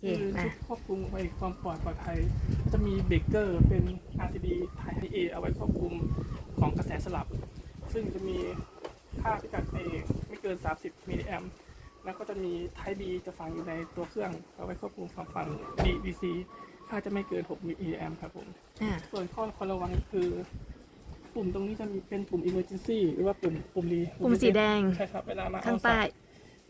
เคคือมา ชุดควบคุมไว้ความปลอดปลอดภัย จะมีเบรกเกอร์เป็น RCD Type A เอาไว้ควบคุมของกระแสสลับ ซึ่งจะมีค่าพิกัด A ไม่เกิน 30มิลลิแอมป์แล้วก็จะมี Type B จะฝังอยู่ในตัวเครื่องเอาไว้ควบคุมฝั่งฝั่ง D DC ค่าจะไม่เกิน 6มิลลิแอมป์ครับผม อ่า ส่วนข้อควรระวังคือ ปุ่มตรงนี้จะมีเป็นปุ่ม emergency หรือว่าปุ่มปุ่มรีปุ่มสีแดง ใช่ครับ เวลามาข้างเอสใต้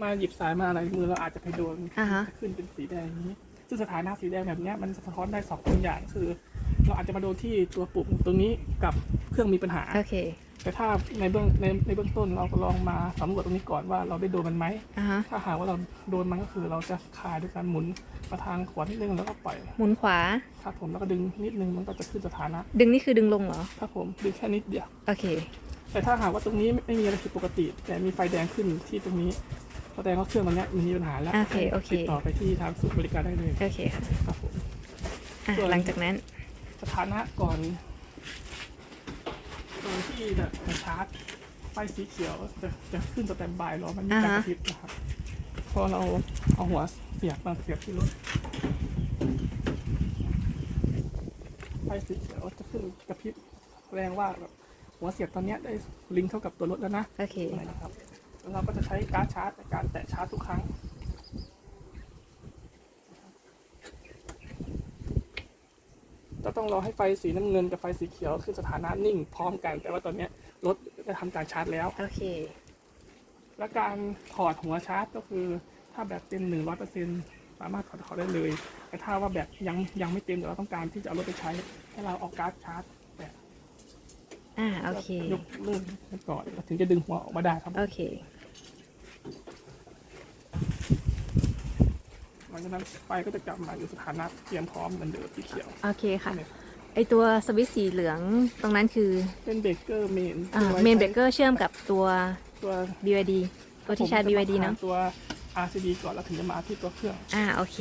มาหยิบสายมาอะไรมือเราอาจจะไปโดนอ่าฮะ จะขึ้นเป็นสีแดงอย่างนี้ ซึ่งสถานะสีแดงแบบเนี้ยมันสะท้อนได้สองอย่างคือ เราอาจจะมาโดนที่ตัวปุ่มตรงนี้กับเครื่องมีปัญหา โอเคแต่ถ้าในเบื้องในในเบื้องต้นเราก็ลองมาสำรวจตรงนี้ก่อนว่าเราได้โดนมันไหม อ่าฮะ ถ้าหากว่าเราโดนมันก็คือเราจะคลายด้วยการหมุนมาทางขวานิดนึงแล้วก็ปล่อยหมุนขวา ครับผมแล้วก็ดึงนิดนึงมันก็จะขึ้นสถานะดึงนี่คือดึงลงเหรอถ้าผมดึงแค่นิดเดียว โอเค แต่ถ้าหากว่าตรงนี้ไม่มีอะไรผิดปกติ แต่มีไฟแดงขึ้นที่ตรงนี้ แสดงว่าเครื่องมันเนี้ยมีปัญหาแล้วโอเคโอเคติดต่อไปที่ทางศูนย์บริการได้เลยโอเคค่ะครับผมอะส่วนหลังจากนั้น สถานะก่อนตรงที่แบบหัวชาร์จไฟสีเขียวจะจะขึ้นสแตนบายรอมันมีการอ่าฮะกระพริบนะครับพอเราเอาหัวเสียบมาเสียบที่รถไฟสีเขียวจะขึ้นกระพริบแสดงว่าแบบหัวเสียบตอนเนี้ยได้ลิงก์เข้ากับตัวรถแล้วนะโอเคนะครับ แล้วเราก็จะใช้การ์ดชาร์จในการแตะชาร์จทุกครั้งจะต้องรอให้ไฟสีน้ำเงินกับไฟสีเขียวคือสถานะนิ่งพร้อมกัน แต่ว่าตอนเนี้ยรถได้ทำการชาร์จแล้ว โอเค และการถอดหัวชาร์จก็คือ ถ้าแบบเต็มหนึ่งร้อยเปอร์เซ็นสามารถถอดถอดได้เลย แต่ถ้าว่าแบบยังยังไม่เต็มแต่เราต้องการที่จะเอารถไปใช้ ให้เราเอาการ์ดชาร์จแบบอ่าโอเคยกเลิกมันก่อนถึงจะดึงหัวออกมาได้ครับ โอเค ลังจากนั้นไฟก็จะกลับมาอยู่สถานะเตรียมพร้อมเหมือนเดิมสีเขียว โอเคค่ะ ไอตัวสวิตช์สีเหลืองตรงนั้นคือเป็นเบรกเกอร์เมนอ่าเมนเบรกเกอร์เชื่อมกับตัวตัว BYD ตัวที่ชาร์จ BYD เนาะตัว RCD ก่อนแล้วถึงจะมาที่ตัวเครื่อง อ่าโอเค